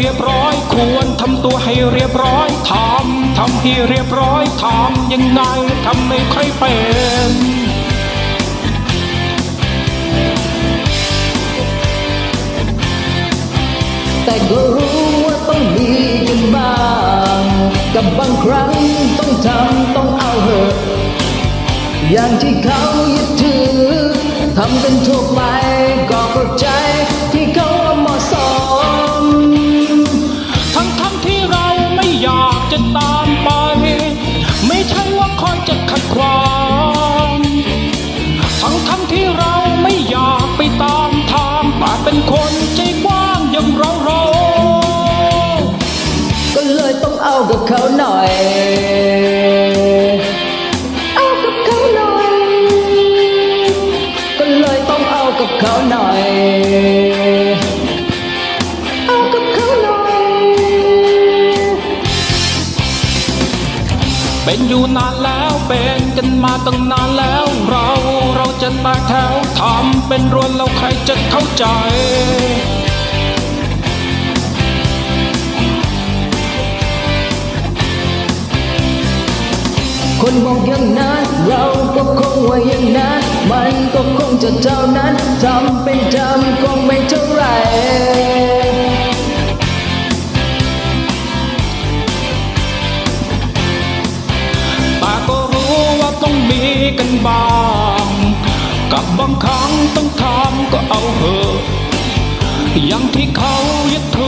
เรียบร้อย ควรทำตัวให้เรียบร้อยทำทำให้เรียบร้อยทำยังไงทำไม่ค่อยเป็นแต่ก็รู้ว่าต้องมีกันบ้างกับบางครั้งต้องทำต้องเอาเหอะอย่างที่เขายึดถือทำกันทั่วไปก็เข้าใจ คนใจกว้างอย่างเราเราก็เลยต้องเอากับเขาหน่อย เอากับเขาหน่อย ก็เลยต้องเอากับเขาหน่อย เอากับเขาหน่อย เป็นอยู่นานแล้วเป็นกันมาตั้งนานแล้วเราเราจะแตกแถว ทำเป็นรวนเราใครจะเข้าใจ คนบอกอย่างนั้นเราก็คงว่าอย่างนั้นมันก็คงจะเท่านั้นทำเป็นจำคงไม่เท่าไหรแต่ก็รู้ว่าต้องมีกันบ้าง กับบางครั้งต้องทำก็เอาเหอะอย่างที่เขายึดถือ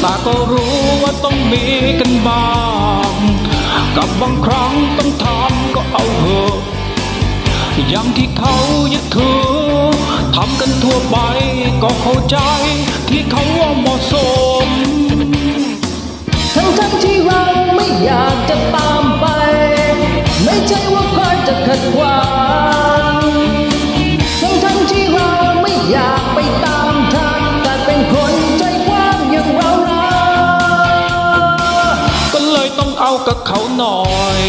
แต่ก็รู้ว่าต้องมีกันบ้าง กับบางครั้งต้องทำก็เอาเหอะ อย่างที่เขายึดถือทำกันทั่วไปก็เข้าใจที่เขาว่าเหมาะสม ทั้งทั้งที่เราไม่อยาก กับเขาหน่อย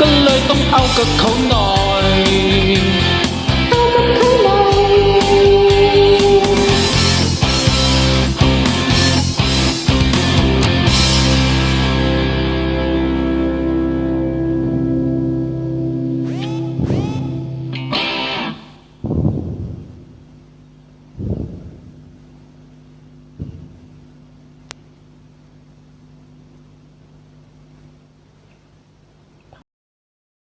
ก็เลยต้องเอากับเขาหน่อย